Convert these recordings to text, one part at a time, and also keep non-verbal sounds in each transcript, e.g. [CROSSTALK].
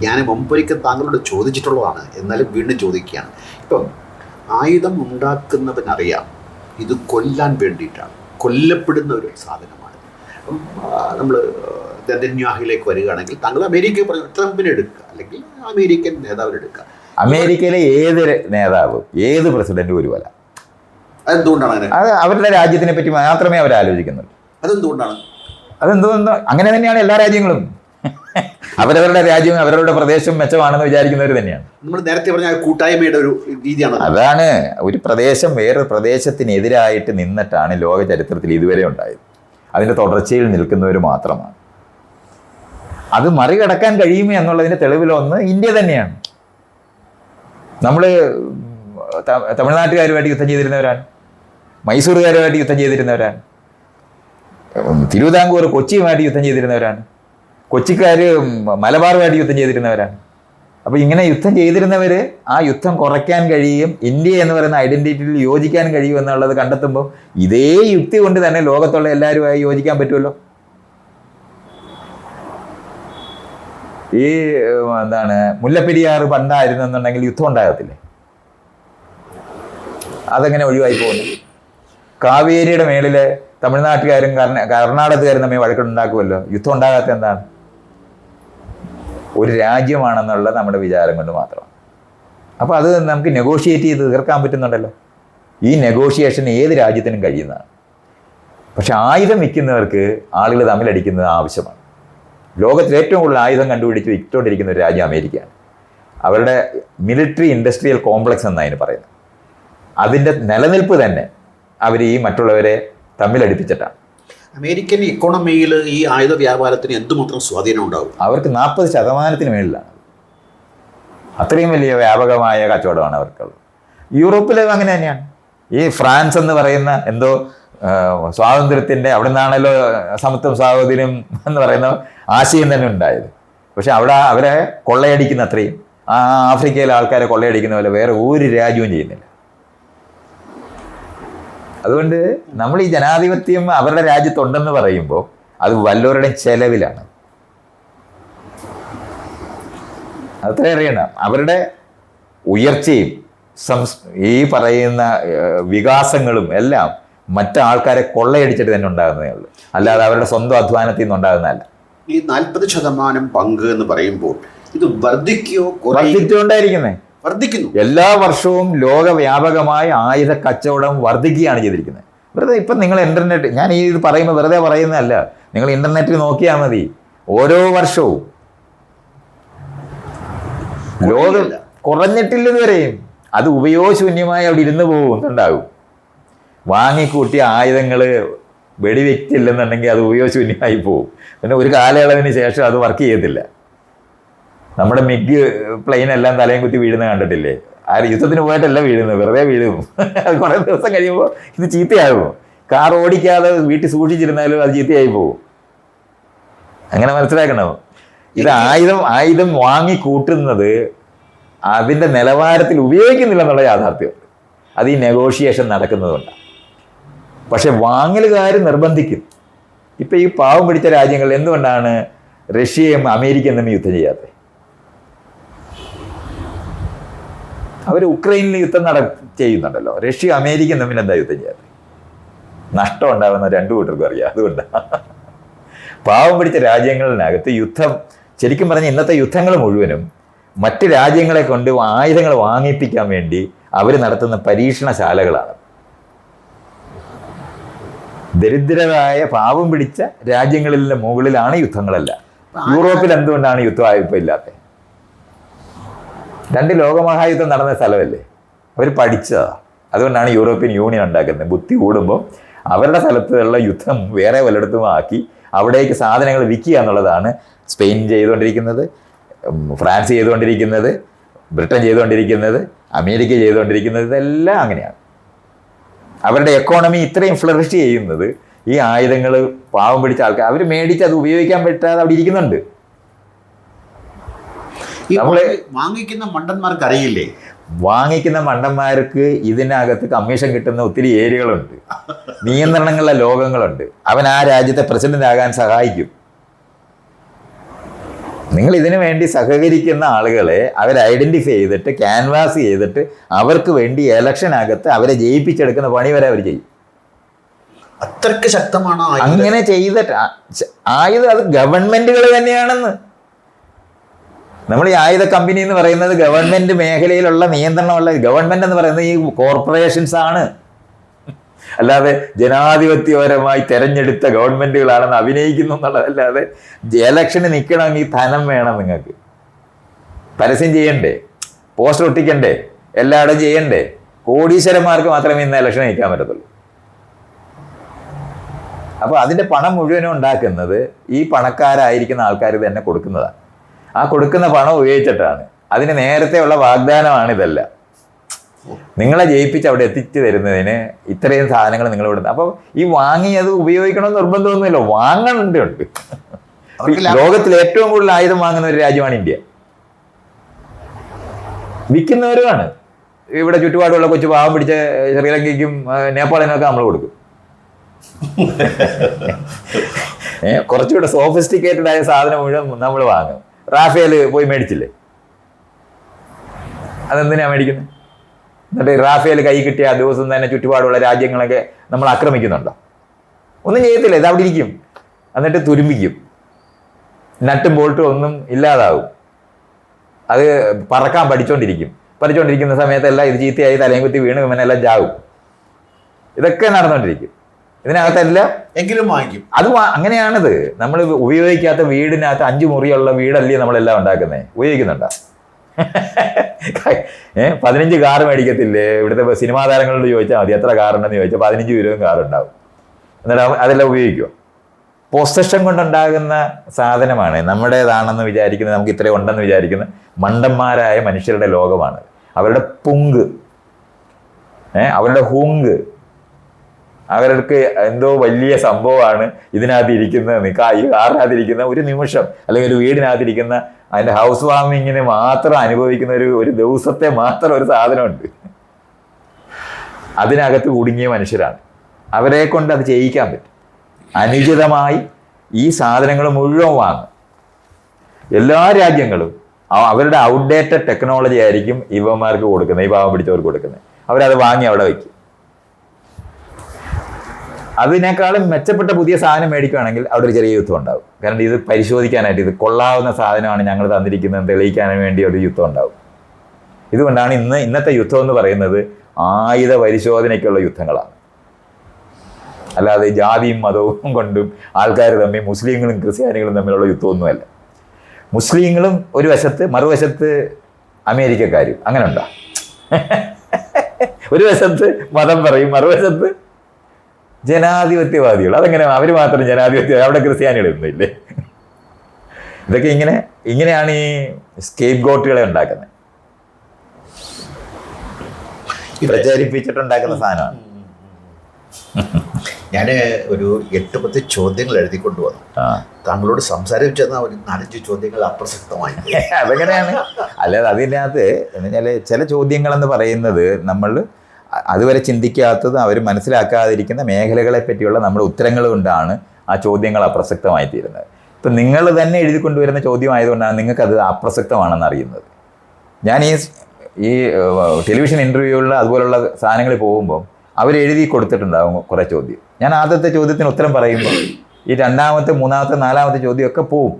ഞാൻ മുമ്പൊരിക്കൽ താങ്കളോട് ചോദിച്ചിട്ടുള്ളതാണ് എന്നാലും വീണ്ടും ചോദിക്കുകയാണ്. ഇപ്പം ആയുധം ഉണ്ടാക്കുന്നവനറിയാം ഇത് കൊല്ലാൻ വേണ്ടിയിട്ടാണ്. കൊല്ലപ്പെടുന്ന ഒരു സാധനമാണ്. അപ്പം നമ്മൾ നെതന്യാഹിലേക്ക് വരികയാണെങ്കിൽ താങ്കൾ അമേരിക്ക പറഞ്ഞു ട്രംപിനെ എടുക്കുക അല്ലെങ്കിൽ അമേരിക്കൻ നേതാവിനെ എടുക്കുക അമേരിക്കയിലെ ഏത് നേതാവ് ഏത് പ്രസിഡന്റും ഒരുപോലെ അതെന്തുകൊണ്ടാണ് അങ്ങനെ? അത് അവരുടെ രാജ്യത്തിനെ പറ്റി മാത്രമേ അവർ ആലോചിക്കുന്നുള്ളൂ അതെന്തുകൊണ്ടാണ്? അതെന്തുകൊണ്ടോ അങ്ങനെ തന്നെയാണ് എല്ലാ രാജ്യങ്ങളും. അവരവരുടെ രാജ്യം അവരവരുടെ പ്രദേശം മെച്ചമാണെന്ന് വിചാരിക്കുന്നവർ തന്നെയാണ്. നമ്മൾ നേരത്തെ പറഞ്ഞ കൂട്ടായ്മയുടെ ഒരു രീതിയാണ് അതാണ് ഒരു പ്രദേശം വേറൊരു പ്രദേശത്തിനെതിരായിട്ട് നിന്നിട്ടാണ് ലോക ചരിത്രത്തിൽ ഇതുവരെ ഉണ്ടായത്. അതിന്റെ തുടർച്ചയിൽ നിൽക്കുന്നവർ മാത്രമാണ്. അത് മറികടക്കാൻ കഴിയുമോ എന്നുള്ളതിന്റെ തെളിവിലൊന്ന് ഇന്ത്യ തന്നെയാണ്. നമ്മൾ തമിഴ്നാട്ടുകാരുമായിട്ട് യുദ്ധം ചെയ്തിരുന്നവരാണ്. മൈസൂറുകാരുമായിട്ട് യുദ്ധം ചെയ്തിരുന്നവരാണ്. തിരുവിതാംകൂർ കൊച്ചിയുമായിട്ട് യുദ്ധം ചെയ്തിരുന്നവരാണ്. കൊച്ചിക്കാർ മലബാറുമായിട്ട് യുദ്ധം ചെയ്തിരുന്നവരാണ്. അപ്പോൾ ഇങ്ങനെ യുദ്ധം ചെയ്തിരുന്നവർ ആ യുദ്ധം കുറയ്ക്കാൻ കഴിയും ഇന്ത്യ എന്ന് പറയുന്ന ഐഡന്റിറ്റിയിൽ യോജിക്കാൻ കഴിയും എന്നുള്ളത് കണ്ടെത്തുമ്പോൾ ഇതേ യുക്തി കൊണ്ട് തന്നെ ലോകത്തുള്ള എല്ലാവരുമായി യോജിക്കാൻ പറ്റുമല്ലോ? ഈ എന്താണ് മുല്ലപ്പെരിയാർ പണ്ടായിരുന്നെന്നുണ്ടെങ്കിൽ യുദ്ധം ഉണ്ടാകത്തില്ലേ? അതെങ്ങനെ ഒഴിവായി പോകുന്നു. കാവേരിയുടെ മേളിൽ തമിഴ്നാട്ടുകാരും കർണാടകക്കാരും തമ്മിൽ വഴക്കുണ്ടാക്കുമല്ലോ. യുദ്ധം ഉണ്ടാകാത്ത എന്താണ്? ഒരു രാജ്യമാണെന്നുള്ള നമ്മുടെ വിചാരം കൊണ്ട് മാത്രമാണ്. അപ്പോൾ അത് നമുക്ക് നെഗോഷിയേറ്റ് ചെയ്ത് തീർക്കാൻ പറ്റുന്നുണ്ടല്ലോ. ഈ നെഗോഷിയേഷൻ ഏത് രാജ്യത്തിനും കഴിയുന്നതാണ്. പക്ഷെ ആയുധം വിൽക്കുന്നവർക്ക് ആളുകൾ തമ്മിലടിക്കുന്നത് ആവശ്യമാണ്. ലോകത്തിൽ ഏറ്റവും കൂടുതൽ ആയുധം കണ്ടുപിടിച്ച് വിറ്റുകൊണ്ടിരിക്കുന്ന ഒരു രാജ്യം അമേരിക്കയാണ്. അവരുടെ മിലിറ്ററി ഇൻഡസ്ട്രിയൽ കോംപ്ലക്സ് എന്നാണ് അതിന് പറയുന്നത്. അതിന്റെ നിലനിൽപ്പ് തന്നെ അവർ ഈ മറ്റുള്ളവരെ തമ്മിലടിപ്പിച്ചിട്ടാണ് അമേരിക്കൻ ഇക്കോണമിയിൽ ഈ ആയുധ വ്യാപാരത്തിന് എന്തുമാത്രം സ്വാധീനം ഉണ്ടാവും? അവർക്ക് നാൽപ്പത് ശതമാനത്തിന് മേളിലാണ് അത്രയും വലിയ വ്യാപകമായ കച്ചവടമാണ് അവർക്കുള്ളത്. യൂറോപ്പിലും അങ്ങനെ തന്നെയാണ്. ഈ ഫ്രാൻസ് എന്ന് പറയുന്ന എന്തോ സ്വാതന്ത്ര്യത്തിന്റെ അവിടെ നിന്നാണല്ലോ സമത്വം സ്വാതന്ത്ര്യം എന്ന് പറയുന്ന ആശയം തന്നെ ഉണ്ടായത്. പക്ഷെ അവിടെ അവരെ കൊള്ളയടിക്കുന്ന അത്രയും ആഫ്രിക്കയിലെ ആൾക്കാരെ കൊള്ളയടിക്കുന്ന പോലെ വേറെ ഒരു രാജ്യവും ചെയ്യുന്നില്ല. അതുകൊണ്ട് നമ്മൾ ഈ ജനാധിപത്യം അവരുടെ രാജ്യത്തുണ്ടെന്ന് പറയുമ്പോൾ അത് വല്ലവരുടെ ചെലവിലാണ്. അത്ര അറിയണം. അവരുടെ ഉയർച്ചയും സംസ് ഈ പറയുന്ന വികാസങ്ങളും എല്ലാം മറ്റാൾക്കാരെ കൊള്ളയടിച്ചിട്ട് തന്നെ ഉണ്ടാകുന്നതേ ഉള്ളൂ. അല്ലാതെ അവരുടെ സ്വന്തം അധ്വാനത്തിൽ നിന്ന് ഉണ്ടാകുന്നതല്ല. ഈ നാൽപ്പത് ശതമാനം പങ്ക് എന്ന് പറയുമ്പോൾ ഇത് വർദ്ധിക്കുകയോ വർദ്ധിച്ചുകൊണ്ടായിരിക്കുന്നേ. വർദ്ധിക്കുന്നു. എല്ലാ വർഷവും ലോകവ്യാപകമായി ആയുധ കച്ചവടം വർദ്ധിക്കുകയാണ് ചെയ്തിരിക്കുന്നത്. വെറുതെ ഇപ്പം നിങ്ങൾ ഇന്റർനെറ്റ് ഞാൻ ഈ ഇത് പറയുമ്പോൾ വെറുതെ പറയുന്നതല്ല. നിങ്ങൾ ഇന്റർനെറ്റിൽ നോക്കിയാൽ മതി. ഓരോ വർഷവും ലോകം കുറഞ്ഞിട്ടില്ല. ഇതുവരെയും അത് ഉപയോഗശൂന്യമായി അവിടെ ഇരുന്ന് പോകുന്നുണ്ടാകും. വാങ്ങിക്കൂട്ടിയ ആയുധങ്ങൾ വെടിവെക്കില്ലെന്നുണ്ടെങ്കിൽ അത് ഉപയോഗശൂന്യമായി പോകും. പിന്നെ ഒരു കാലയളവിന് ശേഷം അത് വർക്ക് ചെയ്യത്തില്ല. നമ്മുടെ മിഗ് പ്ലെയിൻ എല്ലാം തലയും കുത്തി വീഴുന്ന കണ്ടിട്ടില്ലേ? ആ യുദ്ധത്തിന് പോയിട്ടല്ല വീഴുന്നത് വെറുതെ വീഴും അത് കുറേ ദിവസം കഴിയുമ്പോൾ ഇത് ചീത്തയാകും കാർ ഓടിക്കാതെ വീട്ടിൽ സൂക്ഷിച്ചിരുന്നാലും അത് ചീത്തയായി പോകും. അങ്ങനെ മനസ്സിലാക്കണം? ഇത് ആയുധം ആയുധം വാങ്ങി കൂട്ടുന്നത് അതിന്റെ നിലവാരത്തിൽ ഉപയോഗിക്കുന്നില്ല എന്നുള്ള യാഥാർത്ഥ്യം. അത് ഈ നെഗോഷിയേഷൻ നടക്കുന്നതുകൊണ്ടാണ് പക്ഷെ വാങ്ങലുകാർ നിർബന്ധിക്കും. ഇപ്പം ഈ പാവം പിടിച്ച രാജ്യങ്ങൾ എന്തുകൊണ്ടാണ് റഷ്യയും അമേരിക്കയും തമ്മിൽ യുദ്ധം ചെയ്യാത്തത്? അവർ ഉക്രൈനിൽ യുദ്ധം നട ചെയ്യുന്നുണ്ടല്ലോ. റഷ്യ അമേരിക്ക തമ്മിൽ എന്താ യുദ്ധം ചെയ്യാറ് നഷ്ടം ഉണ്ടാകുന്ന രണ്ടു കൂട്ടർക്കും അറിയാം. അതുകൊണ്ടാണ് പാവം പിടിച്ച രാജ്യങ്ങളിനകത്ത് യുദ്ധം ശരിക്കും പറഞ്ഞ ഇന്നത്തെ യുദ്ധങ്ങൾ മുഴുവനും മറ്റ് രാജ്യങ്ങളെ കൊണ്ട് ആയുധങ്ങൾ വാങ്ങിപ്പിക്കാൻ വേണ്ടി അവർ നടത്തുന്ന പരീക്ഷണശാലകളാണ്. ദരിദ്രരായ പാവം പിടിച്ച രാജ്യങ്ങളിലെ മുകളിലാണ് യുദ്ധങ്ങളല്ല. യൂറോപ്പിൽ എന്തുകൊണ്ടാണ് യുദ്ധം ഇല്ലാത്തത് രണ്ട് ലോകമഹായുദ്ധം നടന്ന സ്ഥലമല്ലേ? അവർ പഠിച്ചതാ. അതുകൊണ്ടാണ് യൂറോപ്യൻ യൂണിയൻ ഉണ്ടാക്കുന്നത്. ബുദ്ധി കൂടുമ്പോൾ അവരുടെ സ്ഥലത്തുള്ള യുദ്ധം വേറെ വല്ലയിടത്തും ആക്കി അവിടേക്ക് സാധനങ്ങൾ വിൽക്കുക എന്നുള്ളതാണ് സ്പെയിൻ ചെയ്തുകൊണ്ടിരിക്കുന്നത് ഫ്രാൻസ് ചെയ്തുകൊണ്ടിരിക്കുന്നത് ബ്രിട്ടൻ ചെയ്തുകൊണ്ടിരിക്കുന്നത് അമേരിക്ക ചെയ്തുകൊണ്ടിരിക്കുന്നത് ഇതെല്ലാം അങ്ങനെയാണ്. അവരുടെ എക്കോണമി ഇത്രയും ഫ്ലറിഷ് ചെയ്യുന്നത് ഈ ആയുധങ്ങൾ പാവം പിടിച്ച ആൾക്കാർ അവർ മേടിച്ച് അത് ഉപയോഗിക്കാൻ പറ്റാതെ അവിടെ ഇരിക്കുന്നുണ്ട്. നമ്മൾ വാങ്ങി- വാങ്ങിക്കുന്ന മണ്ടന്മാർക്ക് അറിയില്ലേ? വാങ്ങിക്കുന്ന മണ്ടന്മാർക്ക് ഇതിനകത്ത് കമ്മീഷൻ കിട്ടുന്ന ഒത്തിരി ഏരിയകളുണ്ട്. നിയന്ത്രണങ്ങളുള്ള ലോകങ്ങളുണ്ട്. അവൻ ആ രാജ്യത്തെ പ്രസിഡന്റ് ആകാൻ സഹായിക്കും. നിങ്ങൾ ഇതിനു വേണ്ടി സഹകരിക്കുന്ന ആളുകളെ അവർ ഐഡന്റിഫൈ ചെയ്തിട്ട് ക്യാൻവാസ് ചെയ്തിട്ട് അവർക്ക് വേണ്ടി ഇലക്ഷനകത്ത് അവരെ ജയിപ്പിച്ചെടുക്കുന്ന പണി വരെ അവർ ചെയ്യും. അത്രയ്ക്ക് ശക്തമാണ് അങ്ങനെ ചെയ്തിട്ട് ആയത് ആയുധം അത് ഗവൺമെന്റുകൾ തന്നെയാണെന്ന്. നമ്മൾ ഈ ആയുധ കമ്പനി എന്ന് പറയുന്നത് ഗവൺമെന്റ് മേഖലയിലുള്ള നിയന്ത്രണമുള്ള ഗവൺമെന്റ് എന്ന് പറയുന്നത് ഈ കോർപ്പറേഷൻസ് ആണ്. അല്ലാതെ ജനാധിപത്യപരമായി തെരഞ്ഞെടുത്ത ഗവൺമെന്റുകളാണെന്ന് അഭിനയിക്കുന്നു എന്നുള്ളതല്ലാതെ ഇലക്ഷന് നിൽക്കണമെങ്കിൽ ധനം വേണം നിങ്ങൾക്ക്. പരസ്യം ചെയ്യണ്ടേ? പോസ്റ്റർ ഒട്ടിക്കണ്ടേ? എല്ലായിടും ചെയ്യണ്ടേ? കോടീശ്വരന്മാർക്ക് മാത്രമേ ഇന്ന് ഇലക്ഷൻ നിൽക്കാൻ പറ്റത്തുള്ളൂ. അപ്പോൾ അതിന്റെ പണം മുഴുവനും ഉണ്ടാക്കുന്നത് ഈ പണക്കാരായിരിക്കുന്ന ആൾക്കാർ തന്നെ കൊടുക്കുന്നതാണ്. ആ കൊടുക്കുന്ന പണം ഉപയോഗിച്ചിട്ടാണ്. അതിന് നേരത്തെയുള്ള വാഗ്ദാനമാണ് ഇതെല്ലാം. നിങ്ങളെ ജയിപ്പിച്ച് അവിടെ എത്തിച്ചു തരുന്നതിന് ഇത്രയും സാധനങ്ങൾ നിങ്ങൾ ഇവിടുന്ന്. അപ്പോൾ ഈ വാങ്ങി അത് ഉപയോഗിക്കണമെന്ന് നിർബന്ധമൊന്നുമില്ല. വാങ്ങണുണ്ട് ലോകത്തിൽ ഏറ്റവും കൂടുതൽ ആയുധം വാങ്ങുന്ന ഒരു രാജ്യമാണ് ഇന്ത്യ. വിൽക്കുന്നവരുമാണ്. ഇവിടെ ചുറ്റുപാടുള്ള കൊച്ചു പാവം പിടിച്ച ശ്രീലങ്കയ്ക്കും നേപ്പാളിനൊക്കെ നമ്മൾ കൊടുക്കും. [LAUGHS] കുറച്ചുകൂടെ സോഫിസ്റ്റിക്കേറ്റഡ് ആയ സാധനം മുഴുവൻ നമ്മൾ വാങ്ങും. റാഫേൽ പോയി മേടിച്ചില്ലേ? അതെന്തിനാ മേടിക്കുന്നത് എന്നിട്ട് റാഫേൽ കൈ കിട്ടിയ ആ ദിവസം തന്നെ ചുറ്റുപാടുള്ള രാജ്യങ്ങളൊക്കെ നമ്മൾ ആക്രമിക്കുന്നുണ്ടോ? ഒന്നും ചെയ്യത്തില്ല ഇത് അവിടെ ഇരിക്കും. എന്നിട്ട് തുരുമ്പിക്കും. നട്ടും ബോൾട്ടും ഒന്നും ഇല്ലാതാവും. അത് പറക്കാൻ പഠിച്ചുകൊണ്ടിരിക്കും പഠിച്ചുകൊണ്ടിരിക്കുന്ന സമയത്തെല്ലാം ഇത് ചീത്തയായി തലയും കുത്തി വീണ് ഇവനെല്ലാം ചാവും. ഇതൊക്കെ നടന്നുകൊണ്ടിരിക്കും ഇതിനകത്തെല്ലാം? എങ്കിലും വാങ്ങിക്കും. അത് അങ്ങനെയാണിത്. നമ്മൾ ഉപയോഗിക്കാത്ത വീടിനകത്ത് അഞ്ചു മുറിയുള്ള വീടല്ലേ നമ്മളെല്ലാം ഉണ്ടാക്കുന്നത് ഉപയോഗിക്കുന്നുണ്ടോ? [LAUGHS] ഏ പതിനഞ്ച് കാർ മേടിക്കത്തില്ലേ? ഇവിടുത്തെ സിനിമാ താരങ്ങളോട് ചോദിച്ചാൽ മതി എത്ര കാറുണ്ടെന്ന് ചോദിച്ചാൽ പതിനഞ്ച് രൂപയും കാർ ഉണ്ടാവും എന്നിട്ട് അതെല്ലാം ഉപയോഗിക്കുമോ പൊസഷൻ കൊണ്ടുണ്ടാകുന്ന സാധനമാണ്. നമ്മുടേതാണെന്ന് വിചാരിക്കുന്നത് നമുക്ക് ഇത്രയും ഉണ്ടെന്ന് വിചാരിക്കുന്ന മണ്ടന്മാരായ മനുഷ്യരുടെ ലോകമാണ്. അവരുടെ പുങ്ക്. അവരുടെ ഹുങ്ക്. അവർക്ക് എന്തോ വലിയ സംഭവമാണ് ഇതിനകത്ത് ഇരിക്കുന്നത്. ഈ കാറിനകത്തിരിക്കുന്ന ഒരു നിമിഷം അല്ലെങ്കിൽ ഒരു വീടിനകത്തിരിക്കുന്ന അതിന്റെ ഹൗസ് വാമിങ്ങിന് മാത്രം അനുഭവിക്കുന്ന ഒരു ഒരു ദിവസത്തെ മാത്രം ഒരു സാധനമുണ്ട്. അതിനകത്ത് കുടുങ്ങിയ മനുഷ്യരാണ്. അവരെ കൊണ്ട് അത് ചെയ്യിക്കാൻ പറ്റും. അനുചിതമായി ഈ സാധനങ്ങൾ മുഴുവൻ വാങ്ങും. എല്ലാ രാജ്യങ്ങളും അവ- അവരുടെ ഔട്ട്ഡേറ്റഡ് ടെക്നോളജി ആയിരിക്കും ഇവന്മാർക്ക് കൊടുക്കുന്നത് ഈ പാവം പിടിച്ചവർക്ക് കൊടുക്കുന്നത്. അവരത് വാങ്ങി അവിടെ വയ്ക്കും. അതിനേക്കാളും മെച്ചപ്പെട്ട പുതിയ സാധനം മേടിക്കുകയാണെങ്കിൽ അവിടെ ഒരു ചെറിയ യുദ്ധം ഉണ്ടാവും. കാരണം ഇത് പരിശോധിക്കാനായിട്ട് ഇത് കൊള്ളാവുന്ന സാധനമാണ് ഞങ്ങൾ തന്നിരിക്കുന്നത് തെളിയിക്കാൻ വേണ്ടി ഒരു യുദ്ധം ഉണ്ടാവും. ഇതുകൊണ്ടാണ് ഇന്ന് ഇന്നത്തെ യുദ്ധം എന്ന് പറയുന്നത് ആയുധ പരിശോധനയ്ക്കുള്ള യുദ്ധങ്ങളാണ്. അല്ലാതെ ജാതിയും മതവും കൊണ്ടും ആൾക്കാർ തമ്മിൽ മുസ്ലിങ്ങളും ക്രിസ്ത്യാനികളും തമ്മിലുള്ള യുദ്ധമൊന്നുമല്ല. മുസ്ലിങ്ങളും ഒരു വശത്ത് മറുവശത്ത് അമേരിക്കക്കാരും. അങ്ങനെ ഉണ്ടോ [LAUGHS] ഒരു വശത്ത് മതം പറയും മറുവശത്ത് ജനാധിപത്യവാദികൾ. അതെങ്ങനെ അവർ മാത്രം ജനാധിപത്യ അവിടെ ക്രിസ്ത്യാനികളൊന്നും ഇല്ലേ ഇതൊക്കെ ഇങ്ങനെ ഇങ്ങനെയാണ് ഈ സ്കേപ്പ് ഗോട്ടുകളെ ഉണ്ടാക്കുന്നത്. പ്രചരിപ്പിച്ചിട്ടുണ്ടാക്കുന്ന സാധനമാണ്. [LAUGHS] ഞാൻ ഒരു എട്ട് പത്ത് ചോദ്യങ്ങൾ എഴുതി കൊണ്ടുവന്നു താങ്കളോട് സംസാരിച്ചെന്ന ഒരു നാലഞ്ച് ചോദ്യങ്ങൾ അപ്രസക്തമായി. [LAUGHS] അതെങ്ങനെയാണ്? അല്ലാതെ അതിനകത്ത് എന്ന് വെച്ചാൽ ചില ചോദ്യങ്ങൾ എന്ന് പറയുന്നത് നമ്മൾ അതുവരെ ചിന്തിക്കാത്തത് അവർ മനസ്സിലാക്കാതിരിക്കുന്ന മേഖലകളെ പറ്റിയുള്ള നമ്മുടെ ഉത്തരങ്ങൾ കൊണ്ടാണ് ആ ചോദ്യങ്ങൾ അപ്രസക്തമായി തീരുന്നത് ഇപ്പം നിങ്ങൾ തന്നെ എഴുതി കൊണ്ടുവരുന്ന ചോദ്യമായതുകൊണ്ടാണ് നിങ്ങൾക്ക് അത് അപ്രസക്തമാണെന്ന് അറിയുന്നത്. ഞാൻ ഈ ഈ ടെലിവിഷൻ ഇന്റർവ്യൂകളിൽ അതുപോലുള്ള സാധനങ്ങളിൽ പോകുമ്പോൾ അവർ എഴുതി കൊടുത്തിട്ടുണ്ടാകും കുറേ ചോദ്യം. ഞാൻ ആദ്യത്തെ ചോദ്യത്തിന് ഉത്തരം പറയുമ്പോൾ ഈ രണ്ടാമത്തെ മൂന്നാമത്തെ നാലാമത്തെ ചോദ്യമൊക്കെ പോവും.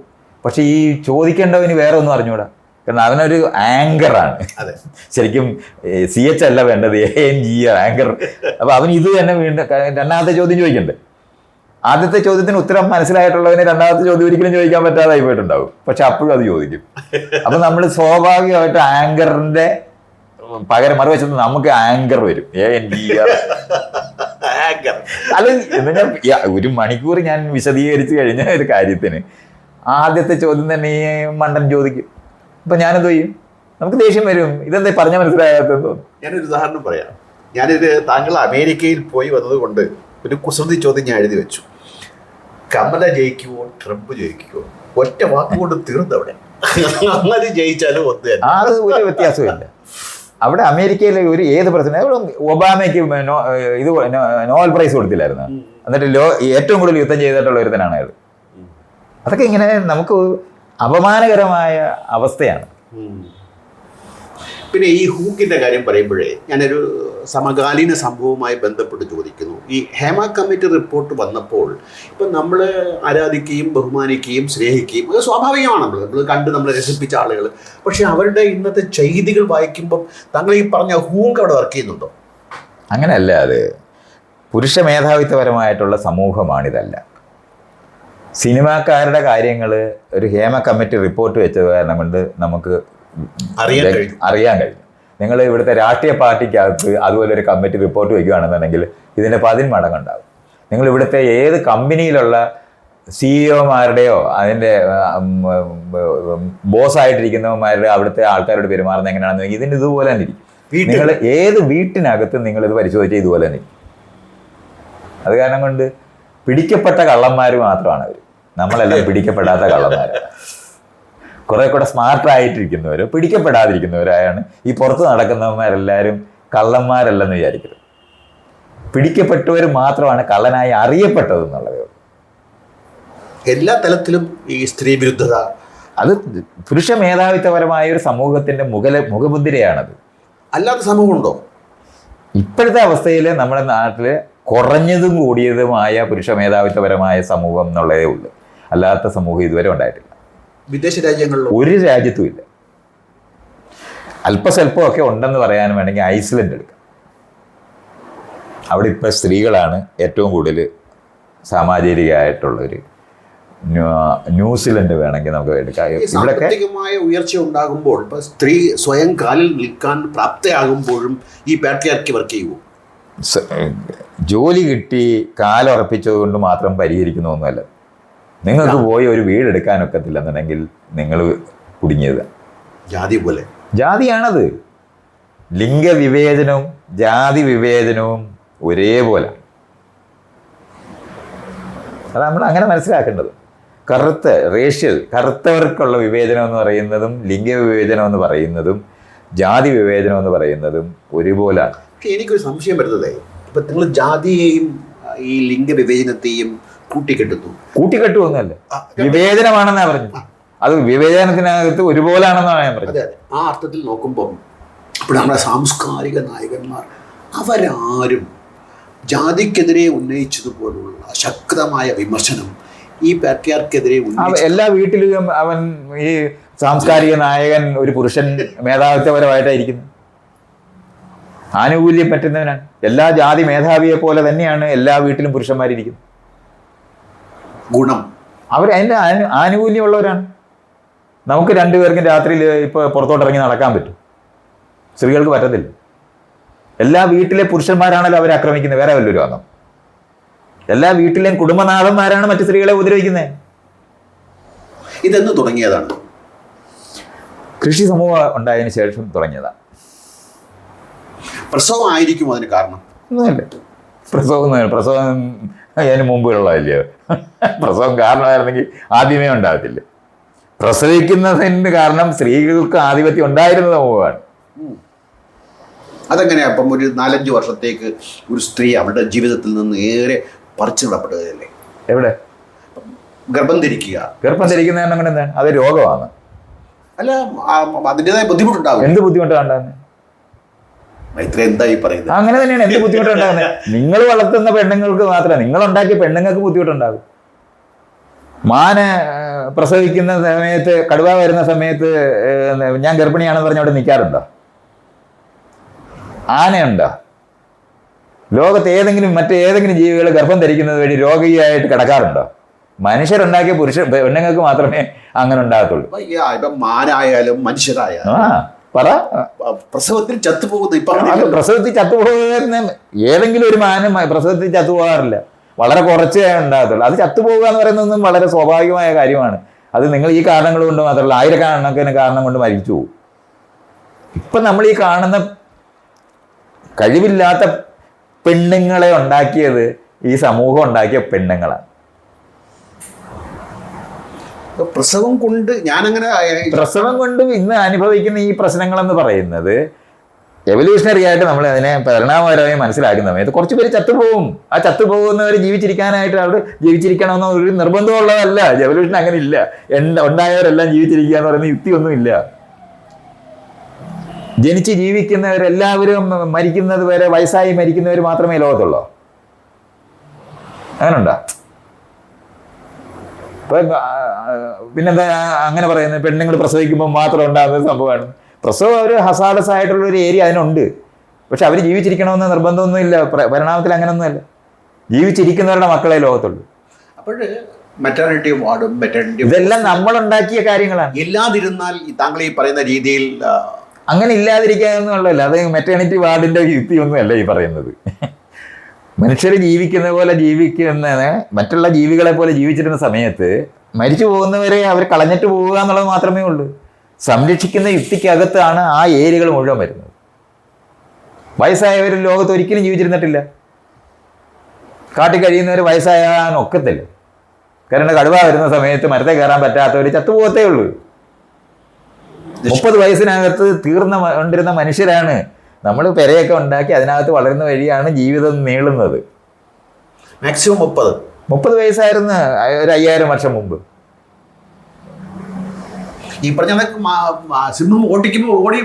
പക്ഷേ ഈ ചോദിക്കേണ്ടവന് വേറെ ഒന്നും അറിഞ്ഞൂടാ. കാരണം അവനൊരു ആങ്കറാണ് ശരിക്കും സി എച്ച് അല്ല വേണ്ടത് എ എൻ ജി ആങ്കർ അപ്പൊ അവൻ ഇത് തന്നെ വീണ്ടും രണ്ടാമത്തെ ചോദ്യം ചോദിക്കണ്ടേ? ആദ്യത്തെ ചോദ്യത്തിന് ഉത്തരം മനസ്സിലായിട്ടുള്ളവനെ രണ്ടാമത്തെ ചോദ്യം ഒരിക്കലും ചോദിക്കാൻ പറ്റാതായി പോയിട്ടുണ്ടാവും. പക്ഷെ അപ്പോഴും അത് ചോദിക്കും. അപ്പൊ നമ്മൾ സ്വാഭാവികമായിട്ട് ആങ്കറിന്റെ പകരം മറുവശത്ത് നമുക്ക് ആങ്കർ വരും. A N G anchor. അത് എന്ന് ഒരു മണിക്കൂർ ഞാൻ വിശദീകരിച്ചു കഴിഞ്ഞ ഒരു കാര്യത്തിന് ആദ്യത്തെ ചോദ്യം തന്നെ ഈ മണ്ടൻ ചോദിക്കും. അപ്പൊ ഞാനെന്ത് ചെയ്യും? നമുക്ക് ദേഷ്യം വരും. ഇതെന്താ പറഞ്ഞ മനസ്സിലാകാത്തെന്ന് തോന്നും ഞാനൊരു ഉദാഹരണം പറയാം. ഞാനിത് താങ്കൾ അമേരിക്കയിൽ പോയി വന്നതുകൊണ്ട് ഒരു കുസൃതി ചോദ്യം ഞാൻ എഴുതി വെച്ചു. കമല ജയിക്കുമോ ട്രംപ് ജയിക്കുമോ ഒറ്റ വാക്കുകൊണ്ട് തീർന്നവിടെ അങ്ങനെ ജയിച്ചാലും ഒന്ന് തന്നെ. ആ, അത് ഒരു വ്യത്യാസമില്ല. അവിടെ അമേരിക്കയിലെ ഒരു ഏത് പ്രസിഡന്റ് ഒബാമയ്ക്ക് ഇത് നോവൽ നോബൽ പ്രൈസ് കൊടുത്തില്ലായിരുന്നു. എന്നിട്ട് ലോ ഏറ്റവും കൂടുതൽ യുദ്ധം ചെയ്തിട്ടുള്ള ഒരുത്തനാണ് അയാൾ. അതൊക്കെ ഇങ്ങനെ നമുക്ക് അപമാനകരമായ അവസ്ഥയാണ്. പിന്നെ ഈ ഹൂക്കിന്റെ കാര്യം പറയുമ്പോഴേ ഞാനൊരു സമകാലീന സംഭവവുമായി ബന്ധപ്പെട്ട് ചോദിക്കുന്നു. ഈ ഹേമ കമ്മിറ്റി റിപ്പോർട്ട് വന്നപ്പോൾ ഇപ്പം നമ്മൾ ആരാധിക്കുകയും ബഹുമാനിക്കുകയും സ്നേഹിക്കുകയും അത് സ്വാഭാവികമാണ് നമ്മൾ നമ്മൾ കണ്ട് നമ്മൾ രസിപ്പിച്ച ആളുകൾ പക്ഷേ അവരുടെ ഇന്നത്തെ ചെയ്തികൾ വായിക്കുമ്പം താങ്കൾ ഈ പറഞ്ഞ ഹൂങ്ക് അവിടെ വർക്ക് ചെയ്യുന്നുണ്ടോ? അങ്ങനെയല്ല അത്. പുരുഷ മേധാവിത്വപരമായിട്ടുള്ള സമൂഹമാണിതല്ല. സിനിമാക്കാരുടെ കാര്യങ്ങൾ ഒരു ഹേമ കമ്മിറ്റി റിപ്പോർട്ട് വെച്ചത് കാരണം കൊണ്ട് നമുക്ക് അറിയാൻ കഴിയും. അറിയാൻ കഴിഞ്ഞു. നിങ്ങൾ ഇവിടുത്തെ രാഷ്ട്രീയ പാർട്ടിക്കകത്ത് അതുപോലെ ഒരു കമ്മിറ്റി റിപ്പോർട്ട് വയ്ക്കുകയാണെന്നുണ്ടെങ്കിൽ ഇതിന്റെ പതിന് ഉണ്ടാകും നിങ്ങൾ ഇവിടുത്തെ ഏത് കമ്പനിയിലുള്ള സിഇഒമാരുടെയോ അതിന്റെ ബോസ് ആയിട്ടിരിക്കുന്നവന്മാരുടെ അവിടുത്തെ ആൾക്കാരോട് പെരുമാറുന്നത് എങ്ങനെയാണെന്ന് ഇതിന് ഇതുപോലെ തന്നെ ഇരിക്കും. നിങ്ങൾ ഏത് വീട്ടിനകത്ത് നിങ്ങളിത് പരിശോധിച്ചാൽ ഇതുപോലെ തന്നെ ഇരിക്കും. അത് കാരണം കൊണ്ട് പിടിക്കപ്പെട്ട കള്ളന്മാർ മാത്രമാണ് അവർ നമ്മളെല്ലാം പിടിക്കപ്പെടാത്ത കള്ളന്മാർ കുറെ കൂടെ സ്മാർട്ടായിട്ടിരിക്കുന്നവരോ പിടിക്കപ്പെടാതിരിക്കുന്നവരായാണ് ഈ പുറത്ത് നടക്കുന്നവന്മാരെല്ലാവരും കള്ളന്മാരല്ലെന്ന് വിചാരിക്കരുത്. പിടിക്കപ്പെട്ടവർ മാത്രമാണ് കള്ളനായി അറിയപ്പെട്ടത് എന്നുള്ളത് എല്ലാ തലത്തിലും ഈ സ്ത്രീ വിരുദ്ധത. അത് പുരുഷ മേധാവിത്വപരമായ ഒരു സമൂഹത്തിന്റെ മുഖല മുഖമുദ്രയാണത്. അല്ലാത്ത സമൂഹമുണ്ടോ? ഇപ്പോഴത്തെ അവസ്ഥയിൽ നമ്മുടെ നാട്ടിൽ കുറഞ്ഞതും കൂടിയതുമായ പുരുഷ മേധാവിത്വപരമായ സമൂഹം എന്നുള്ളതേ ഉള്ളൂ. അല്ലാത്ത സമൂഹം ഇതുവരെ ഉണ്ടായിട്ടില്ല. വിദേശ രാജ്യങ്ങളിൽ ഒരു രാജ്യത്തും ഇല്ല. അല്പസ്വല്പമൊക്കെ ഉണ്ടെന്ന് പറയാൻ വേണമെങ്കിൽ ഐസ്ലൻഡ് എടുക്കാം. അവിടെ ഇപ്പോൾ സ്ത്രീകളാണ് ഏറ്റവും കൂടുതൽ സാമാജികമായിട്ടുള്ളൊരു ന്യൂ- ന്യൂസിലൻഡ് വേണമെങ്കിൽ നമുക്ക് എടുക്കാം. സാമ്പത്തികമായ ഉയർച്ച ഉണ്ടാകുമ്പോൾ സ്ത്രീ സ്വയം കാലിൽ നിൽക്കാൻ പ്രാപ്തയാകുമ്പോഴും ഈ പാട്രിയാർക്കി വർക്ക് ചെയ്യുമോ ജോലി കിട്ടി കാലുറപ്പിച്ചത് കൊണ്ട് മാത്രം പരിഹരിക്കുന്ന ഒന്നുമല്ല നിങ്ങൾക്ക് പോയി ഒരു വീട് എടുക്കാനൊക്കത്തില്ലെന്നുണ്ടെങ്കിൽ നിങ്ങൾ കുടുങ്ങിയത്. ജാതി പോലെ. ജാതിയാണത്. ലിംഗവിവേചനവും ജാതി വിവേചനവും ഒരേപോലെ. അത് നമ്മൾ അങ്ങനെ മനസ്സിലാക്കേണ്ടത്. കറുത്ത റേഷ്യൽ കറുത്തവർക്കുള്ള വിവേചനം എന്ന് പറയുന്നതും ലിംഗവിവേചനം എന്ന് പറയുന്നതും ജാതി വിവേചനം എന്ന് പറയുന്നതും ഒരുപോലാണ്. എനിക്കൊരു സംശയം വരുന്നത്. ഇപ്പൊ നിങ്ങൾ ജാതിയെയും ഈ ഈ ലിംഗവിവേചനത്തെയും കൂട്ടിക്കെട്ടുന്നു. കൂട്ടിക്കെട്ടുമൊന്നുമല്ല ആ, വിവേചനമാണെന്നാ പറഞ്ഞു അത് വിവേചനത്തിനകത്ത് ഒരുപോലാണെന്നാണ് ഞാൻ പറഞ്ഞത്. അതെ അതെ. ആ അർത്ഥത്തിൽ നോക്കുമ്പോൾ ഇപ്പോൾ നമ്മുടെ സാംസ്കാരിക നായകന്മാർ അവരാരും ജാതിക്കെതിരെ ഉന്നയിച്ചതുപോലുള്ള ശക്തമായ വിമർശനം ഈ പാട്രിയാർക്കെതിരെ എല്ലാ വീട്ടിലും അവൻ ഈ സാംസ്കാരിക നായകൻ ഒരു പുരുഷൻ മേധാവിത്വപരമായിട്ടായിരിക്കുന്നു. ആനുകൂല്യം പറ്റുന്നവനാണ്. എല്ലാ ജാതി മേധാവിയെ പോലെ തന്നെയാണ് എല്ലാ വീട്ടിലും പുരുഷന്മാരിരിക്കുന്നത് ഗുണം. അവർ അതിന്റെ ആനു ആനുകൂല്യമുള്ളവരാണ്. നമുക്ക് രണ്ടുപേർക്കും രാത്രിയിൽ ഇപ്പോൾ പുറത്തോട്ടിറങ്ങി നടക്കാൻ പറ്റും. സ്ത്രീകൾക്ക് പറ്റത്തില്ല. എല്ലാ വീട്ടിലെ പുരുഷന്മാരാണല്ലോ അവരെ ആക്രമിക്കുന്നത്. വേറെ വല്ലൊരു വാദം. എല്ലാ വീട്ടിലെയും കുടുംബനാഥന്മാരാണ് മറ്റു സ്ത്രീകളെ ഉപദ്രവിക്കുന്നത്. ഇതെന്ന് തുടങ്ങിയതാണ്? കൃഷി സമൂഹം ഉണ്ടായതിനു ശേഷം തുടങ്ങിയതാണ്. പ്രസവമായിരിക്കും അതിന് കാരണം. പ്രസവം പ്രസവം അതിന് മുമ്പുള്ളതല്ലേ? പ്രസവം കാരണമായിരുന്നെങ്കിൽ ആദ്യമേ ഉണ്ടാകത്തില്ല. പ്രസവിക്കുന്നതിന് കാരണം സ്ത്രീകൾക്ക് ആധിപത്യം ഉണ്ടായിരുന്ന സമൂഹമാണ് അതെങ്ങനെയാ അപ്പം ഒരു നാലഞ്ച് വർഷത്തേക്ക് ഒരു സ്ത്രീ അവളുടെ ജീവിതത്തിൽ നിന്ന് ഏറെ പറിച്ചു നടപ്പെടുകയല്ലേ എവിടെ? ഗർഭം ധരിക്കുക. ഗർഭം ധരിക്കുന്നതിനെ അങ്ങനെ എന്താണ്? അത് രോഗമാണ്. അല്ല അതിന്റെതായ ബുദ്ധിമുട്ടുണ്ടാവും എന്ത് ബുദ്ധിമുട്ടാണ് ഉണ്ടാകുന്നത്? പറയുന്നത്? അങ്ങനെ തന്നെയാണ് എന്ത് ബുദ്ധിമുട്ടുണ്ടാകുന്നത്? നിങ്ങൾ വളർത്തുന്ന പെണ്ണുങ്ങൾക്ക് മാത്രമേ നിങ്ങൾ ഉണ്ടാക്കിയ പെണ്ണുങ്ങൾക്ക് ബുദ്ധിമുട്ടുണ്ടാകും. മാന പ്രസവിക്കുന്ന സമയത്ത് കടുവ വരുന്ന സമയത്ത് ഞാൻ ഗർഭിണിയാണെന്ന് പറഞ്ഞ് അവിടെ നിൽക്കാറുണ്ടോ? ആനയുണ്ടോ? ലോകത്ത് ഏതെങ്കിലും മറ്റേതെങ്കിലും ജീവികൾ ഗർഭം ധരിക്കുന്നത് വഴി രോഗിയായിട്ട് കിടക്കാറുണ്ടോ? മനുഷ്യരുണ്ടാക്കിയ പുരുഷ പെണ്ണുങ്ങൾക്ക് മാത്രമേ അങ്ങനെ ഉണ്ടാകത്തുള്ളൂ. മാനായാലും മനുഷ്യരായാലും. ആ. പറ. പ്രസവത്തിൽ ചത്തുപോകുന്നു. ഇപ്പൊ പ്രസവത്തിൽ ചത്തുപോകുന്ന ഏതെങ്കിലും ഒരു മാനം പ്രസവത്തിൽ ചത്തുപോകാറില്ല. വളരെ കുറച്ചേ ഉണ്ടാകത്തുള്ളൂ. അത് ചത്തുപോകുക എന്ന് പറയുന്നതൊന്നും വളരെ സ്വാഭാവികമായ കാര്യമാണ്. അത് നിങ്ങൾ ഈ കാരണങ്ങൾ കൊണ്ട് മാത്രമല്ല ആയിരക്കണക്കിന് കാരണം കൊണ്ട് മരിച്ചു പോകും. ഇപ്പം നമ്മൾ ഈ കാണുന്ന കഴിവില്ലാത്ത പെണ്ണുങ്ങളെ ഉണ്ടാക്കിയത് ഈ സമൂഹം ഉണ്ടാക്കിയ പെണ്ണുങ്ങളാണ്. പ്രസവം കൊണ്ട് ഞാനങ്ങനെ പ്രസവം കൊണ്ടും ഇന്ന് അനുഭവിക്കുന്ന ഈ പ്രശ്നങ്ങളെന്ന് പറയുന്നത് എവല്യൂഷണറി ആയിട്ട് നമ്മൾ അതിനെ പരിണാമപരമായി മനസ്സിലാക്കുന്ന സമയത്ത് കുറച്ച് പേര് ചത്തുപോകും. ആ ചത്തുപോകുന്നവർ ജീവിച്ചിരിക്കാനായിട്ട് അവിടെ ജീവിച്ചിരിക്കണമെന്ന ഒരു നിർബന്ധമുള്ളതല്ല. എവല്യൂഷൻ അങ്ങനെ ഇല്ല. ഉണ്ടായവരെല്ലാം ജീവിച്ചിരിക്കുക എന്ന് പറയുന്ന യുക്തിയൊന്നും ഇല്ല ജനിച്ച് ജീവിക്കുന്നവരെല്ലാവരും മരിക്കുന്നത് വരെ വയസ്സായി മരിക്കുന്നവർ മാത്രമേ ലോകത്തുള്ളൂ. ആ, പിന്നെന്താ അങ്ങനെ പറയുന്നത് പെണ്ണുങ്ങൾ പ്രസവിക്കുമ്പോൾ മാത്രം ഉണ്ടാകുന്ന സംഭവമാണ്. പ്രസവം ഒരു ഹസാഡസ് ആയിട്ടുള്ള ഒരു ഏരിയ അതിനുണ്ട്. പക്ഷെ അവർ ജീവിച്ചിരിക്കണമെന്ന് നിർബന്ധമൊന്നുമില്ല പ്ര- പരിണാമത്തിൽ അങ്ങനെയൊന്നുമില്ല ജീവിച്ചിരിക്കുന്നവരുടെ മക്കളെ ലോകത്തുള്ളൂ. അപ്പോൾ മെറ്റേണിറ്റി വാർഡും മെറ്റേണിറ്റി ഇതെല്ലാം നമ്മളുണ്ടാക്കിയ കാര്യങ്ങളാണ്. ഇല്ലാതിരുന്നാൽ താങ്കൾ ഈ പറയുന്ന രീതിയിൽ അങ്ങനെ ഇല്ലാതിരിക്കാന്നുള്ളതല്ല അത് മെറ്റേണിറ്റി വാർഡിന്റെ യുക്തി ഒന്നുമല്ല ഈ പറയുന്നത്. മനുഷ്യർ ജീവിക്കുന്ന പോലെ ജീവിക്കുന്ന മറ്റുള്ള ജീവികളെ പോലെ ജീവിച്ചിരുന്ന സമയത്ത് മരിച്ചു പോകുന്നവരെ അവർ കളഞ്ഞിട്ട് പോവുക എന്നുള്ളത് മാത്രമേ ഉള്ളൂ. സംരക്ഷിക്കുന്ന യുക്തിക്കകത്താണ് ആ ഏരിയകൾ മുഴുവൻ വരുന്നത്. വയസ്സായവർ ലോകത്ത് ഒരിക്കലും ജീവിച്ചിരുന്നിട്ടില്ല. കാട്ടി കഴിയുന്നവർ വയസ്സായാൻ ഒക്കത്തില്ല. കാരണം കടുവ വരുന്ന സമയത്ത് മരത്തെ കയറാൻ പറ്റാത്തവർ ചത്തുപോകത്തേ ഉള്ളൂ. മുപ്പത് വയസ്സിനകത്ത് തീർന്ന കൊണ്ടിരുന്ന മനുഷ്യരാണ് നമ്മൾ പെരയൊക്കെ ഉണ്ടാക്കി അതിനകത്ത് വളരുന്ന വഴിയാണ് ജീവിതം നീളുന്നത്. മാക്സിമം മുപ്പത്. മുപ്പത് വയസ്സായിരുന്നു ഒരു അയ്യായിരം വർഷം മുമ്പ്. ഈ പറഞ്ഞ സിംഹം ഓടിക്കുമ്പോൾ ഓടി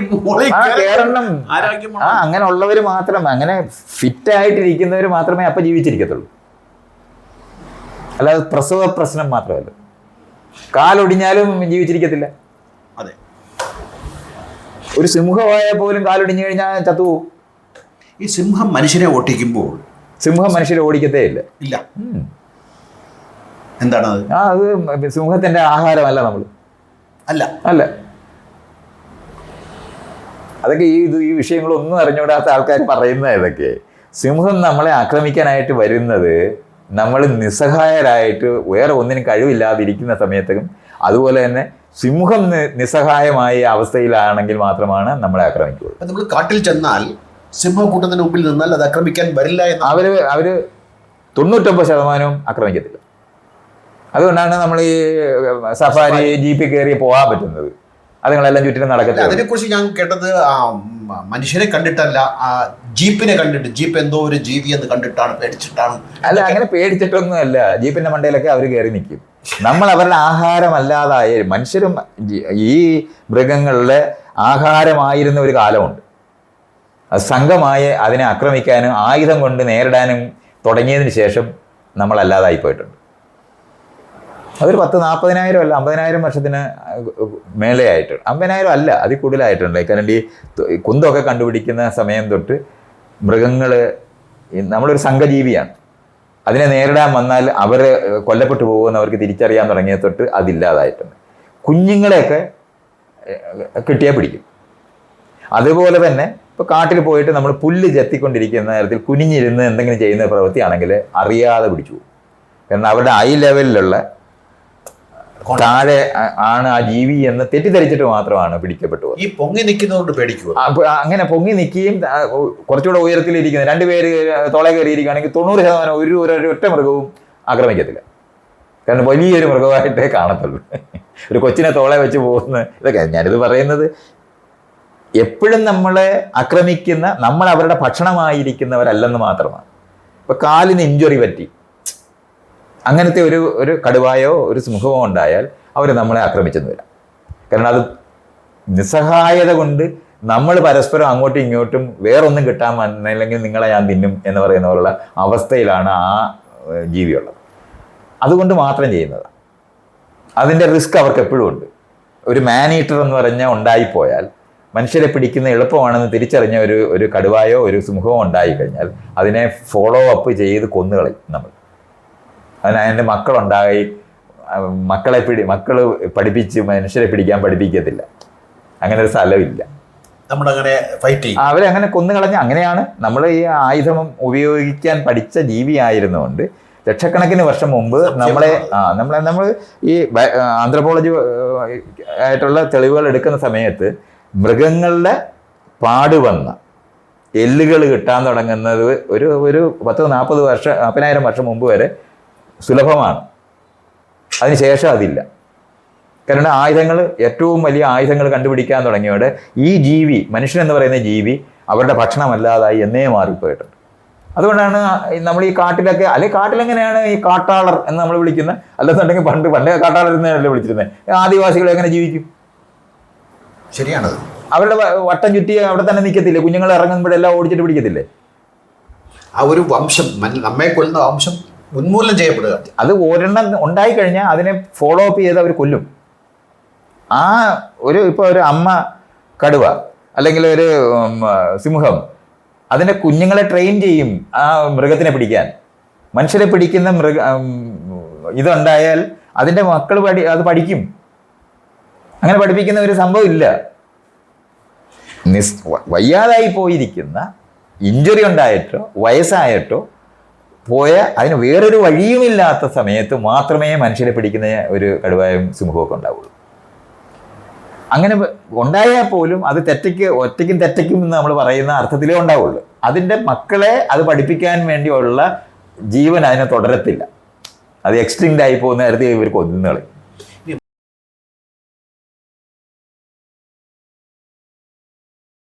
ആ അങ്ങനെ ഉള്ളവർ മാത്രം അങ്ങനെ ഫിറ്റ് ആയിട്ടിരിക്കുന്നവർ മാത്രമേ അപ്പം ജീവിച്ചിരിക്കത്തുള്ളൂ. അല്ലാതെ പ്രസവ പ്രശ്നം മാത്രമല്ല. കാലൊടിഞ്ഞാലും ജീവിച്ചിരിക്കത്തില്ല. അതെ. ഒരു സിംഹമായ പോലും കാലൊടിഞ്ഞു കഴിഞ്ഞാൽ ചത്തു ഈ സിംഹം മനുഷ്യനെ ഓട്ടിക്കുമ്പോൾ സിംഹം മനുഷ്യരെ ഓടിക്കത്തേ ഇല്ല. ഇല്ല. എന്താണ് എന്താണത്? ആ അത് സിംഹത്തിന്റെ ആഹാരമല്ല നമ്മൾ അല്ല. അല്ല. അതൊക്കെ ഈ ഇത് ഈ വിഷയങ്ങളൊന്നും അറിഞ്ഞുകൂടാത്ത ആൾക്കാർ പറയുന്ന ഇതൊക്കെ. സിംഹം നമ്മളെ ആക്രമിക്കാനായിട്ട് വരുന്നത് നമ്മൾ നിസ്സഹായരായിട്ട് വേറെ ഒന്നിനും കഴിവില്ലാതിരിക്കുന്ന സമയത്തും അതുപോലെ തന്നെ സിംഹം നിസ്സഹായമായ അവസ്ഥയിലാണെങ്കിൽ മാത്രമാണ് നമ്മളെ ആക്രമിക്കുകയുള്ളൂ. നമ്മൾ കാട്ടിൽ ചെന്നാൽ സിംഹക്കൂട്ടത്തിന് മുമ്പിൽ നിന്നാൽ അത് ആക്രമിക്കാൻ വരില്ല എന്ന് അവർ അവർ തൊണ്ണൂറ്റൊമ്പത് ശതമാനവും ആക്രമിക്കത്തില്ല. അതുകൊണ്ടാണ് നമ്മൾ ഈ സഫാരി ജീപ്പിൽ കയറി പോകാൻ പറ്റുന്നത്. അതുങ്ങളെല്ലാം ചുറ്റിനും നടക്കത്തില്ല? അതിനെക്കുറിച്ച് ഞാൻ കേട്ടത് മനുഷ്യരെ കണ്ടിട്ടല്ല ജീപ്പിനെ കണ്ടിട്ട് ജീപ്പ് എന്തോ ഒരു ജീവി എന്ന് കണ്ടിട്ടാണ് പേടിച്ചിട്ടാണ് അല്ല അങ്ങനെ പേടിച്ചിട്ടൊന്നും അല്ല ജീപ്പിന്റെ മണ്ടയിലൊക്കെ അവർ കയറി നിൽക്കും. നമ്മൾ അവരുടെ ആഹാരമല്ലാതായ മനുഷ്യരും ഈ മൃഗങ്ങളുടെ ആഹാരമായിരുന്ന ഒരു കാലമുണ്ട്. അത് സംഘമായി അതിനെ ആക്രമിക്കാനും ആയുധം കൊണ്ട് നേരിടാനും തുടങ്ങിയതിന് ശേഷം നമ്മളല്ലാതായി പോയിട്ടുണ്ട്. അതൊരു പത്ത് നാൽപ്പതിനായിരം അല്ല അമ്പതിനായിരം വർഷത്തിന് ആയിട്ടുണ്ട് അമ്പതിനായിരം അല്ല അതിൽ കൂടുതലായിട്ടുണ്ട്. കാരണം ഈ കുന്തമൊക്കെ കണ്ടുപിടിക്കുന്ന സമയം തൊട്ട് മൃഗങ്ങൾ നമ്മളൊരു സംഘജീവിയാണ്. അതിനെ നേരിടാൻ വന്നാൽ അവർ കൊല്ലപ്പെട്ടു പോകുമെന്ന് അവർക്ക് തിരിച്ചറിയാൻ തുടങ്ങിയ തൊട്ട് അതില്ലാതായിട്ടുണ്ട്. കുഞ്ഞുങ്ങളെയൊക്കെ കിട്ടിയാൽ പിടിക്കും. അതുപോലെ തന്നെ ഇപ്പോൾ കാട്ടിൽ പോയിട്ട് നമ്മൾ പുല്ല് ചെത്തിക്കൊണ്ടിരിക്കുന്ന നേരത്തിൽ കുനിഞ്ഞിരുന്ന് എന്തെങ്കിലും ചെയ്യുന്ന പ്രവൃത്തിയാണെങ്കിൽ അറിയാതെ പിടിച്ചു പോകും. കാരണം അവരുടെ ഐ ലെവലിലുള്ള താഴെ ആണ് ആ ജീവി എന്ന് തെറ്റിദ്ധരിച്ചിട്ട് മാത്രമാണ് പിടിക്കപ്പെട്ടു ഈ പൊങ്ങി നിൽക്കുന്നതുകൊണ്ട് പേടിക്കുക. അങ്ങനെ പൊങ്ങി നിൽക്കുകയും കുറച്ചുകൂടെ ഉയരത്തിലിരിക്കുന്ന രണ്ടുപേര് തോളെ കയറിയിരിക്കുകയാണെങ്കിൽ തൊണ്ണൂറ് ശതമാനം ഒരു ഒരു ഒറ്റ മൃഗവും ആക്രമിക്കത്തില്ല. കാരണം വലിയൊരു മൃഗമായിട്ടേ കാണത്തുള്ളൂ. ഒരു കൊച്ചിനെ തോളെ വെച്ച് പോകുന്ന ഇതൊക്കെ ഞാനിത് പറയുന്നത് എപ്പോഴും നമ്മളെ ആക്രമിക്കുന്ന നമ്മൾ അവരുടെ ഭക്ഷണമായിരിക്കുന്നവരല്ലെന്ന് മാത്രമാണ്. ഇപ്പം കാലിന് ഇഞ്ചുറി പറ്റി. അങ്ങനത്തെ ഒരു ഒരു കടുവായോ ഒരു സിംഹമോ ഉണ്ടായാൽ അവർ നമ്മളെ ആക്രമിച്ചെന്ന് വരാം. കാരണം അത് നിസ്സഹായത കൊണ്ട് നമ്മൾ പരസ്പരം അങ്ങോട്ടും ഇങ്ങോട്ടും വേറൊന്നും കിട്ടാൻ വന്നില്ലെങ്കിൽ നിങ്ങളെ ഞാൻ തിന്നും എന്ന് പറയുന്ന പോലുള്ള അവസ്ഥയിലാണ് ആ ജീവിയുള്ളത്. അതുകൊണ്ട് മാത്രം ചെയ്യുന്നത്. അതിന്റെ റിസ്ക് അവർക്ക് എപ്പോഴും ഉണ്ട്. ഒരു മാനീറ്റർ എന്ന് പറഞ്ഞാൽ ഉണ്ടായിപ്പോയാൽ മനുഷ്യരെ പിടിക്കുന്ന എളുപ്പമാണെന്ന് തിരിച്ചറിഞ്ഞ ഒരു ഒരു കടുവായോ ഒരു സിംഹമോ ഉണ്ടായിക്കഴിഞ്ഞാൽ അതിനെ ഫോളോ അപ്പ് ചെയ്ത് കൊന്നുകളയും നമ്മൾ. അതിന് അതിന്റെ മക്കളുണ്ടായി മക്കളെ പിടി മക്കൾ പഠിപ്പിച്ച് മനുഷ്യരെ പിടിക്കാൻ പഠിപ്പിക്കത്തില്ല. അങ്ങനെ ഒരു സ്ഥലമില്ല. നമ്മളങ്ങനെ ഫൈറ്റ് അവരങ്ങനെ കൊന്നുകളഞ്ഞ അങ്ങനെയാണ് നമ്മൾ ഈ ആയുധം ഉപയോഗിക്കാൻ പഠിച്ച ജീവിയായിരുന്നുകൊണ്ട് ലക്ഷക്കണക്കിന് വർഷം മുമ്പ് നമ്മളെ ആ നമ്മളെ നമ്മൾ ഈ ആന്ത്രപ്പോളജി ആയിട്ടുള്ള തെളിവുകൾ എടുക്കുന്ന സമയത്ത് മൃഗങ്ങളുടെ പാട് വന്ന എല്ലുകൾ കിട്ടാൻ തുടങ്ങുന്നത് ഒരു ഒരു പത്ത് നാൽപ്പത് വർഷം നാൽപ്പതിനായിരം വർഷം മുമ്പ് വരെ സുലഭമാണ്. അതിനുശേഷം അതില്ല. കാരണം ആയുധങ്ങൾ ഏറ്റവും വലിയ ആയുധങ്ങൾ കണ്ടുപിടിക്കാൻ തുടങ്ങിയോടെ ഈ ജീവി മനുഷ്യൻ എന്ന് പറയുന്ന ജീവി അവരുടെ ഭക്ഷണമല്ലാതായി എന്നേ മാറിപ്പോയിട്ടുണ്ട്. അതുകൊണ്ടാണ് നമ്മൾ ഈ കാട്ടിലൊക്കെ അല്ലെ കാട്ടിലെങ്ങനെയാണ് ഈ കാട്ടാളർ എന്ന് നമ്മൾ വിളിക്കുന്നത് അല്ലെന്നുണ്ടെങ്കിൽ പണ്ട് പണ്ടേ കാട്ടാളർ എന്നല്ലേ വിളിച്ചിരുന്നത് ആദിവാസികൾ എങ്ങനെ ജീവിക്കും? ശരിയാണത്. അവരുടെ വട്ടം ചുറ്റി അവിടെ തന്നെ നിൽക്കത്തില്ലേ? കുഞ്ഞുങ്ങൾ ഇറങ്ങുമ്പോഴെല്ലാം ഓടിച്ചിട്ട് പിടിക്കത്തില്ലേ? ആ ഒരു വംശം നമ്മെ കൊല്ലുന്ന വംശം ഉന്മൂലനം ചെയ്യപ്പെടുക. അത് ഒരെണ്ണം ഉണ്ടായിക്കഴിഞ്ഞാൽ അതിനെ ഫോളോ അപ്പ് ചെയ്ത് അവർ കൊല്ലും. ആ ഒരു ഇപ്പോൾ ഒരു അമ്മ കടുവ അല്ലെങ്കിൽ ഒരു സിംഹം അതിന്റെ കുഞ്ഞുങ്ങളെ ട്രെയിൻ ചെയ്യും ആ മൃഗത്തിനെ പിടിക്കാൻ. മനുഷ്യരെ പിടിക്കുന്ന മൃഗ ഇതുണ്ടായാൽ അതിന്റെ മക്കൾ പഠി അത് പഠിക്കും. അങ്ങനെ പഠിപ്പിക്കുന്ന ഒരു സംഭവം ഇല്ല. നിസ് വയ്യാതായി പോയിരിക്കുന്ന ഇഞ്ചുറി ഉണ്ടായിട്ടോ വയസ്സായിട്ടോ പോയ അതിന് വേറൊരു വഴിയുമില്ലാത്ത സമയത്ത് മാത്രമേ മനുഷ്യരെ പിടിക്കുന്ന ഒരു കടുവായും സിംഹമൊക്കെ ഉണ്ടാവുള്ളൂ. അങ്ങനെ ഉണ്ടായാൽ പോലും അത് തെറ്റയ്ക്ക് ഒറ്റയ്ക്കും തെറ്റയ്ക്കും എന്ന് നമ്മൾ പറയുന്ന അർത്ഥത്തിലേ ഉണ്ടാവുള്ളൂ. അതിന്റെ മക്കളെ അത് പഠിപ്പിക്കാൻ വേണ്ടിയുള്ള ജീവൻ അതിനെ തുടരത്തില്ല. അത് എക്സ്റ്റിങ്റ്റ് ആയി പോകുന്ന നേരത്തെ ഇവർ കൊന്നുകളയും